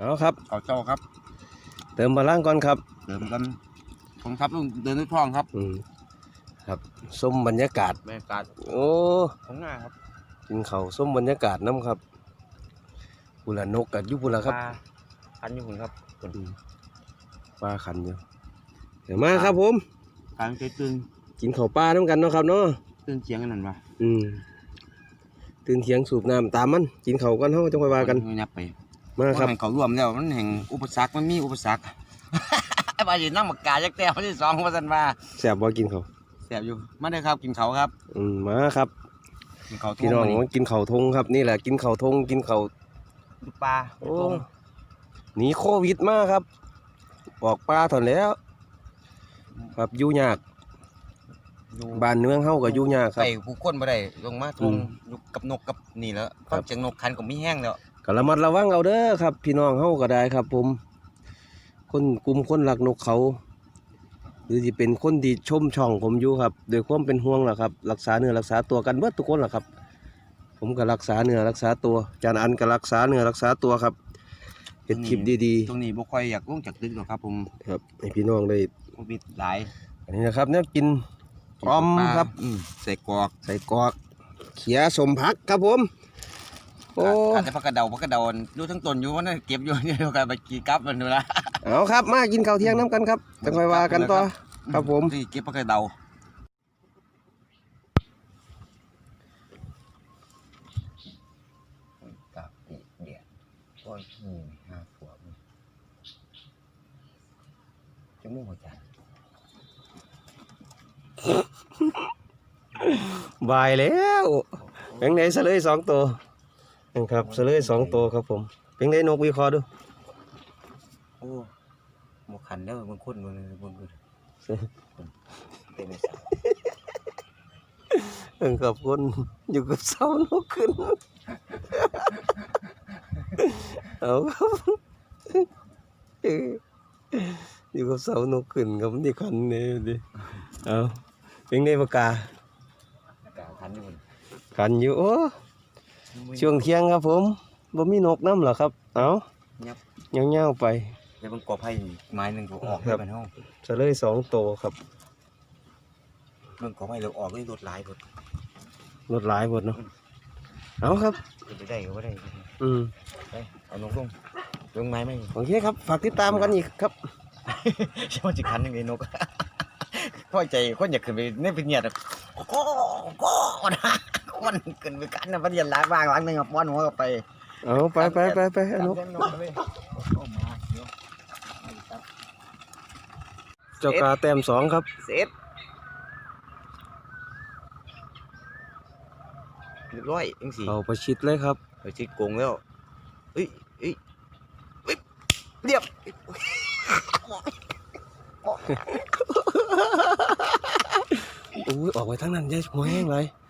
เอาครับ เขาเจ้าครับ เติมพลังก่อนครับเติมกันผมครับต้องเดินด้วยท้องครับอืมครับส้มบรรยากาศ บรรยากาศโอ้ของหน้าครับกินข้าวส้มบรรยากาศน้ำครับปุระนกกัดอยุปุระครับปลาอันอยู่หุ่นครับอืมปลาขันอยู่เดี๋ยวมาครับผมกลางใจตื่นกินข้าวปลาน้ำกันเนาะครับเนาะตื่นเสียงกันนั่นวะอืมตื่นเถียงสูบน้ำตามมัน กินข้าวกันเฮาจังค่อยว่ากันยับไป มาครับเพาะมันเขารวมแล้วมันแห่งอุปสรรคมันมีอุปสรรคไอ้บาอยู่น้ำหมักกาจักแต้วที่สองว่าสันว่าแซ่บบ่กินข้าวแสบอยู่มาเลยครับกินเขาครับ อืมมาครับกินเขาพี่น้องทุ่มากินข้าวทงครับ นี่แหละกินข้าวทงกินข้าวดูปลาโอ้หนีโควิดมาครับออกปลาถอนแล้ว ครับอยู่ยากอยู่บ้านเมืองเฮาก็อยู่ยากคไปรับผู้คนบ่ได้ลงมาทอืงมอยู่กับนกกับนี่แล้วครัฟับงเสียงนกคันก็มีแห้งแล้ว ก็ระมัดระวังเอาเด้อครับ พี่น้องเฮาก็ได้ครับ ผม คนกลุ่มคนรักนกเขา หรือที่เป็นคนที่ชมช่องผมอยู่ครับโดวยความเป็นห่วงล่ะครับรักษาเนื้อรักษาตัวกันเบิดทุกคนล่ะครับ ผมก็รักษาเนื้อรักษาตัวจานอันก็รักษาเนื้อรักษาตัวครับเฮ็ดคลิปดีตรงนี้บ่ค่อยอยากลงจากตึกหรอกครับผมๆครับให้พี่น้องได้โควิดหลายอันนี้นะครับเนี่ยกินพร้อมปลาครับ อืมใส่กรอกใส่กรอกเขียสมพักครับผม โอ้อาจจะพักกระเดาพักกระเดาดูทั้งต้นอยู่ว่าน่าเก็บอยู่เดี๋ยวกันไปกี่กับมันดูละเอาครับมากินข้าวเที่ยงน้ำกันครับจะค่อยว่ากันต่อครับผมนี่เก็บพักกระเดากับอีกเดียดก้อยขี้ห้าขวบจมูกหัวใจบายแล้วเป็นไงเสลยสองตัว นะครับเสลยสองตัวครับผม เป็นไงนกวิเคราะห์ดูโอ้หมกขันเด้อบางคนบางบางคนเต็มเลยสาวเออกับคนอยู่กับเสานกขึ้นเอาครับเอออยู่กับเสานกขึ้นครับนี่คันนี่ดิเอาเป็นไงปากกากาขันอยู่บนคันอยู่โอ้ ช่วงเที่ยงครับผมบ่มีนกน้ำเหรอครับ เอายับเงี้ยวๆไปเดี๋ยวมันกอไผ่ไม้หนึ่งก็ออกครับไปห้องเสลยสองตัวครับเรื่องกอไผ่เราออกด้วยรถหลายรถรถหลายหมดเนาะเอาครับจะได้ก็ได้อืมไปเอาลงลงลงไม้ไหมโอเคครับฝากติดตามกันอีกครับใช่ว่าจะคันยังไงนกพ่อใจคนอยากขึ้นไปในเป็นเหยียดอะโก้โก้นะ คนขึ้นไปกันนะพันเหยียดล้างบ้างล้างหนึ่งกับป้อนหัวก็ไปเอาไปไปไปไปอนุตามเส้นนกเลยโอ้มาเดี๋ยวเอาอีกครับเจ้ากาแต้มสองครับเสร็จเรียบร้อยยังสี่เอาประชิดเลยครับไปชิดกงแล้วเอ้ยเอ้ยเอ้ยเรียบอุ้ยออกไปทางนั้นยายหัวแห้งเลยโอ้ยก็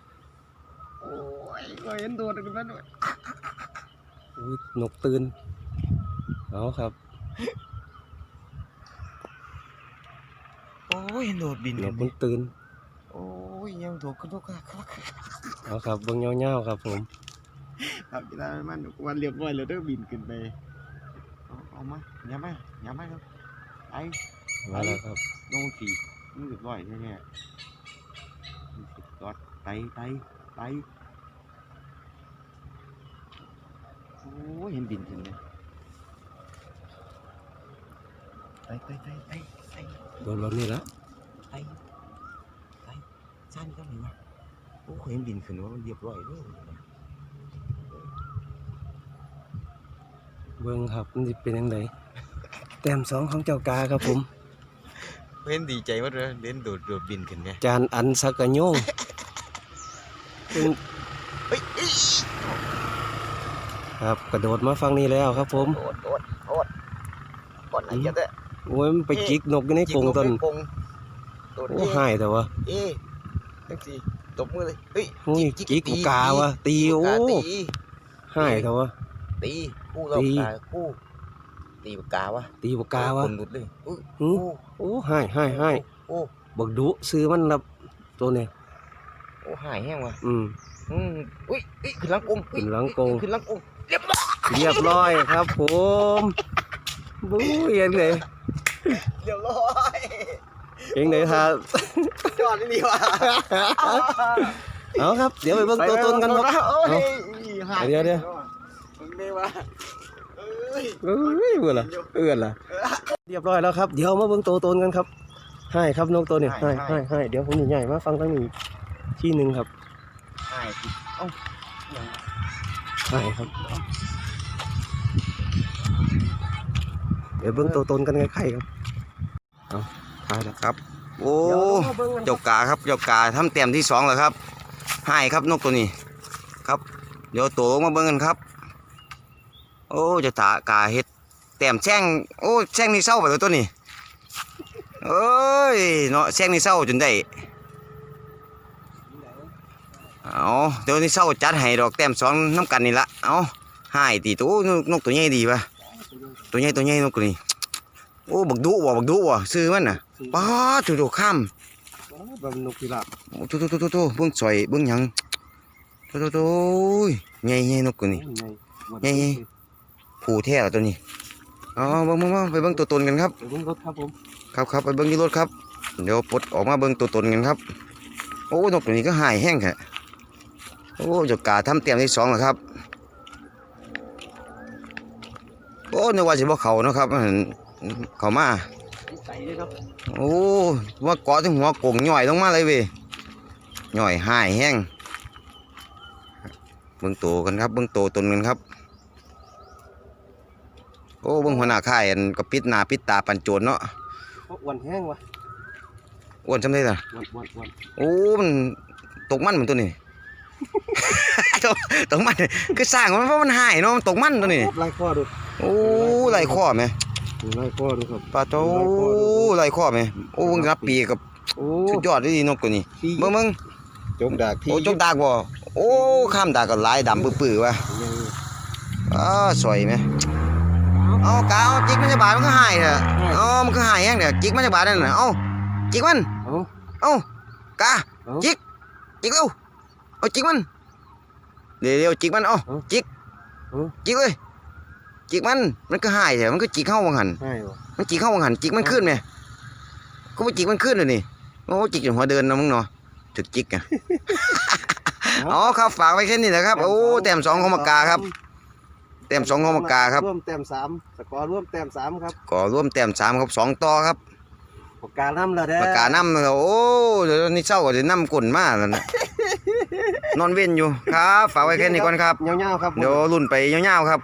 เห็นตัวกันแล้วด้วยอุ้ยนกตื่นเอาครับโอ้ยเห็นโดดบินนกักนมันตื่นโอ้ยยังถูกขึ้นทุกครับเอาครับเบิ่งเงาๆครับผมครับกีฬามันวันเรียบร้อยแล้วเด้อบินขึ้นไปเอาเอามาอย่ามาอย่ามาครับไอ้มาแล้วครับลงสี่มันเรียบร้อยแน่ๆมันสุดยอดไตไตไตโอ้ยเห็นบินขึ้นเลยไตไตไตไตไตโดนรถนี่ละไตไตสั้นก็มีวะโอ้ยเห็นบินขึ้นว่ามันเรียบร้อยเลยเบิ่งครับมันสิเป็นยังไงแต้มสองของเจ้ากาครับผมเห็นดีใจว่าเลยเล่นโดดโดดบินขึ้นเนี่ยจานอันสักกะโยงเพิ่งเฮ้ยเอ้ยครับ กระโดดมาฟังนี้แล้วครับ ผมโดดโดดโดดโดดอะไรกันเนี่ยโอ้ยมันไปจิกนกอยู่ในกรงต้นกรงโดดโอ้เอ๊ะหายแต่ว่าเอ๊ะจังสิตบมือเลยเฮ้ยโอ้ยจิกกาวะตีโอ้กาตีหายแต่ว่าตีคู่เราตีกาคู่ตีปากกาวะตีปากกาวะคนหลุดเลยอุ้ยหือโอ้โอ้หายหายหายโอ้บักดุซื้อมันรับตัวเนี่ยโอ้หายแห้งว่ะอืมอืมอุ้ยอุ้ยขึ้นหลังกรงอุ้ยขึ้นหลังกรงขึ้นหลังกรง เรียบร้อยเรียบร้อยครับผมบู๊เย็นเลยเรียบร้อยเองเลยครับยอดนี่ดีว่ะเอาครับ เดี๋ยวไปเบิ่งตัวตนกันครับโอ้ยเอาเดี๋ยวเดี๋ยวมึงได้ว่ะเอ้ยเอ้ยเบื่อละเอื้อนละเรียบร้อยแล้วครับ เดี๋ยวมาเบิ่งตัวตนกันครับให้ครับนกตัวนี้ให้ให้ให้เดี๋ยวผมนี่ใหญ่มาฟังตั้งนี้ที่หนึ่งครับใช่เอ้า ให้ครับ เดี๋ยวเบิ่งตัวตนกันใกล้ๆครับเอาถ่ายแล้วครับ โอ้เดี๋ยวเรามาเบิ่งกันครับเจ้ากาครับเจ้ากาทำเต็มที่สองแล้วครับให้ครับนกตัวนี้ ครับ เดี๋ยวโตมาเบิ่งกันครับ โอ้เจะตากาเฮ็ดแต้มแช่งโอ้แช่งนี่เศร้าไปแล้วตัวนี้เอ้ยเนาะแช่งนี่เศร้าจนได้ เอาเดี๋ยวนี้เศร้าจัดให้ดอกแต้มสองน้ำกันนี่ละเอาให้ตีตัวนกตัวใหญ่ดีปะตัวใหญ่ตัวใหญ่นกตัวนี้โอ้บักดุว่ะบักดุว่ะซื้อมันน่ะป้าจุดข้ามบำนกพิราบโอ้โตโตโตโตโตเบิ่งสอยเบิ่งหยังโตโตโตยใหญ่ใหญ่นกตัวนี้ใหญ่ผู้แท้ละตัวนี้อ๋อเบิ่งเบิ่งเบิ่งไปเบิ่งตัวตนกันครับเดี๋ยวเบิ่งรถครับผมครับครับไปเบิ่งที่รถครับ เดี๋ยวปลดออกมาเบิ่งตัวตนกันครับ โอ้นกตัวนี้ก็หายแห้งแค่ โอ้เจ้ากาทำเตรียมที่สองแล้วครับ โอ้นึกว่าสิบ่เข้าเนาะครับมันเข้ามาใส่เลยครับโอ้ว่าเกาะที่หัวโกงย่อยลงมาเลยเว้ยย่อยหายแห้งเบิ่งโตกันครับเบิ่งโตตนกันครับ โอ้เบิ่งหัวหน้าค่ายอันก็ปิดหน้าปิดตาปันโจรเนาะโอ้วันแห้งวะอ้วนจำได้ล่ะวันวันวันโอ้มันตกมันเหมือนตัวนี้ ตกตกมันคือสร้างมันเพราะมันหายเนาะมันตกมันตัวนี้ไล่ข้อดูโอ้ไหลข้อไหมไล่ข้อดูครับปลาโตไหลข้อไหมโอ้เบิ่งนับปีกับโอ้สุดยอดเลยนกตัวนี้ที่เบิ่งเบิ่งจมดากที่โอ้จกดากบ่โอ้ข้ามดากก็หลายดำปื้อๆว่ะอ้าสวยไหมเอากาวจิกมันจะบาดมันก็หายเถอะเอามันก็หายแห้งเด้อจิกมันจะบาดนั่นน่ะเอาจิกมันเอาเอากาเอาจิกจิกเร็ว เอาจิกมันเดี๋ยวเดี๋ยวจิกมันเอาเอาจิกเอา จิกเลยจิกมันมันก็หายเถอะมันก็จิกเข้าวังหันให้วะมันจิกเข้าวังหันจิกมันขึ้นไหมก็ไปจิกมันขึ้นเลยนี่โอ้จิกจนหัวเดินนะมึงเนาะถึกจิกอะ อ๋อครับฝากไว้แค่นี้นะครับโอ้แต้มสองของปากกาครับ แต้มสองของปากกาครับร่วมแต้มสามสกอร์ร่วมแต้มสามครับ ก็ร่วมแต้มสามครับสองต่อครับ ปากกาน้ำละเด้อปากกาน้ำโอ้เดี๋ยวนี้เศร้าก็จะน้ำกลนมากแล้วนะนอนเว้นอยู่ครับ ฝากไว้แค่นี้ก่อนครับเงาๆครับผมเดี๋ยวรุ่นไปยาวๆครับ